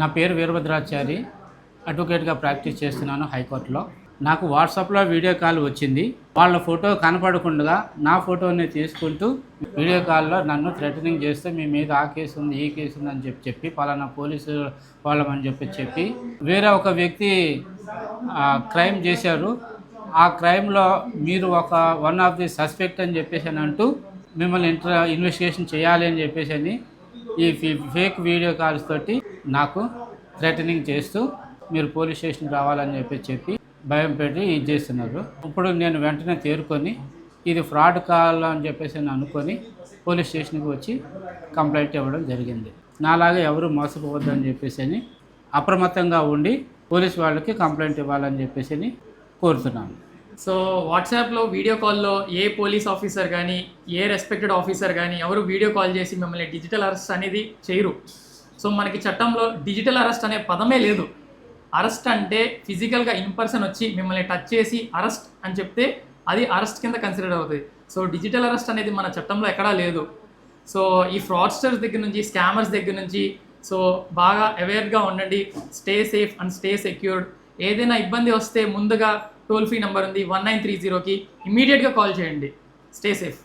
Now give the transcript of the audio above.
నా పేరు వీరభద్రాచారి. అడ్వకేట్గా ప్రాక్టీస్ చేస్తున్నాను హైకోర్టులో. నాకు వాట్సాప్లో వీడియో కాల్ వచ్చింది. వాళ్ళ ఫోటో కనపడకుండా నా ఫోటోని తీసుకుంటూ వీడియో కాల్లో నన్ను థ్రెటనింగ్ చేస్తే మీ మీద ఆ కేసు ఉంది ఈ కేసు ఉంది అని చెప్పి చెప్పి పలానా పోలీసు వాళ్ళమని చెప్పి చెప్పి వేరే ఒక వ్యక్తి క్రైమ్ చేశారు. ఆ క్రైమ్లో మీరు ఒక వన్ ఆఫ్ ది సస్పెక్ట్ అని చెప్పేసి అని అంటూ మిమ్మల్ని ఇంటర్ ఇన్వెస్టిగేషన్ చేయాలి అని చెప్పేసి అని ఈ ఫేక్ వీడియో కాల్స్ తోటి నాకు థ్రెటనింగ్ చేస్తూ మీరు పోలీస్ స్టేషన్కి రావాలని చెప్పి చెప్పి భయం పెట్టి ఇది చేస్తున్నారు. ఇప్పుడు నేను వెంటనే తేరుకొని ఇది ఫ్రాడ్ కాల్ అని చెప్పేసి నేను అనుకొని పోలీస్ స్టేషన్కి వచ్చి కంప్లైంట్ ఇవ్వడం జరిగింది. నాలాగా ఎవరు మోసపోవద్దని చెప్పేసి అని అప్రమత్తంగా ఉండి పోలీస్ వాళ్ళకి కంప్లైంట్ ఇవ్వాలని చెప్పేసి అని కోరుతున్నాను. సో వాట్సాప్లో వీడియో కాల్లో ఏ పోలీస్ ఆఫీసర్ కానీ ఏ రెస్పెక్టెడ్ ఆఫీసర్ కానీ ఎవరు వీడియో కాల్ చేసి మిమ్మల్ని డిజిటల్ అరెస్ట్ అనేది చేయరు. సో మనకి చట్టంలో డిజిటల్ అరెస్ట్ అనే పదమే లేదు. అరెస్ట్ అంటే ఫిజికల్గా ఇన్ పర్సన్ వచ్చి మిమ్మల్ని టచ్ చేసి అరెస్ట్ అని చెప్తే అది అరెస్ట్ కింద కన్సిడర్ అవుతుంది. సో డిజిటల్ అరెస్ట్ అనేది మన చట్టంలో ఎక్కడా లేదు. సో ఈ ఫ్రాడ్స్టర్స్ దగ్గర నుంచి స్కామర్స్ దగ్గర నుంచి సో బాగా అవేర్గా ఉండండి. Stay safe and stay secured. ఏదైనా ఇబ్బంది వస్తే ముందుగా టోల్ ఫ్రీ నెంబర్ ఉంది వన్ నైన్ త్రీ జీరోకి ఇమీడియట్గా కాల్ చేయండి. Stay safe.